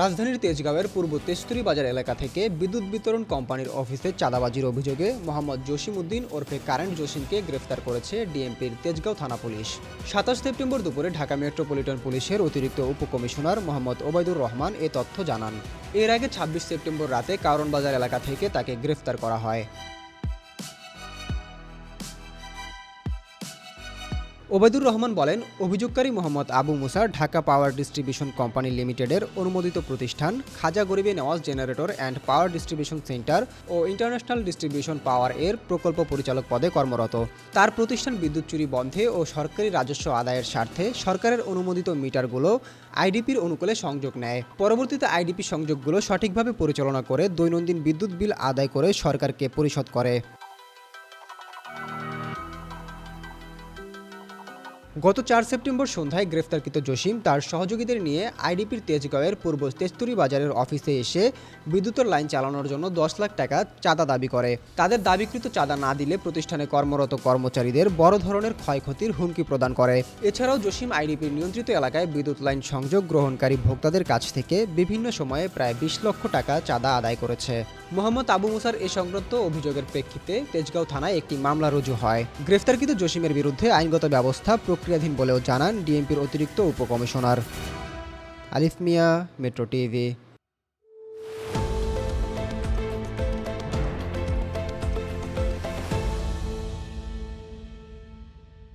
রাজধানীর তেজগাঁওয়ের পূর্ব তেস্তুরি বাজার এলাকা থেকে বিদ্যুৎ বিতরণ কোম্পানির অফিসে চাঁদাবাজির অভিযোগে মোহাম্মদ জসিম উদ্দিন ওরফে কারেন্ট জসিমকে গ্রেফতার করেছে ডিএমপির তেজগাঁও থানা পুলিশ। সাতাশ সেপ্টেম্বর দুপুরে ঢাকা মেট্রোপলিটন পুলিশের অতিরিক্ত উপকমিশনার মোহাম্মদ ওবায়দুর রহমান এ তথ্য জানান। এর আগে ছাব্বিশ সেপ্টেম্বর রাতে কারণ বাজার এলাকা থেকে তাকে গ্রেফতার করা হয়। ওবায়দুর রহমান বলেন, অভিযোগকারী Mohammad Abu Musa Dhaka power distribution company লিমিটেডের অনুমোদিত প্রতিষ্ঠান Khaja Garibe Newaz generator and power distribution centre O international distribution power এর প্রকল্প পরিচালক পদে কর্মরত। তার প্রতিষ্ঠান বিদ্যুৎ চুরি বন্ধে ও সরকারি রাজস্ব আদায়ের স্বার্থে সরকারের অনুমোদিত মিটারগুলো আইডিপির অনুকূলে সংযোগ নেয়। পরবর্তীতে আইডিপি সংযোগগুলো সঠিকভাবে পরিচালনা করে দৈনন্দিন বিদ্যুৎ বিল আদায় করে সরকারকে পরিশোধ করে। গত চার সেপ্টেম্বর সন্ধ্যায় গ্রেফতারকৃত জসিম তার সহযোগীদের নিয়ে আইডিপির তেজগাঁওয়ের পূর্ব তেস্তুরি বাজারের অফিসে এসে বিদ্যুতের লাইন চালানোর জন্য দশ লাখ টাকা চাঁদা দাবি করে। তাদের দাবিকৃত চাঁদা না দিলে প্রতিষ্ঠানে কর্মরত কর্মচারীদের বড় ধরনের ক্ষয়ক্ষতির হুমকি প্রদান করে। এছাড়াও জসিম আইডিপির নিয়ন্ত্রিত এলাকায় বিদ্যুৎ লাইন সংযোগ গ্রহণকারী ভোক্তাদের কাছ থেকে বিভিন্ন সময়ে প্রায় বিশ লক্ষ টাকা চাঁদা আদায় করেছে। মোহাম্মদ আবু মুসার এ সংক্রান্ত অভিযোগের প্রেক্ষিতে তেজগাঁও থানায় একটি মামলা রুজু হয়। গ্রেফতারকৃত জসিমের বিরুদ্ধে আইনগত ব্যবস্থা প্রক্রিয়াধীন বলেও জানান ডিএমপির অতিরিক্ত উপকমিশনার। আলিফ মিয়া, মেট্রো টিভি।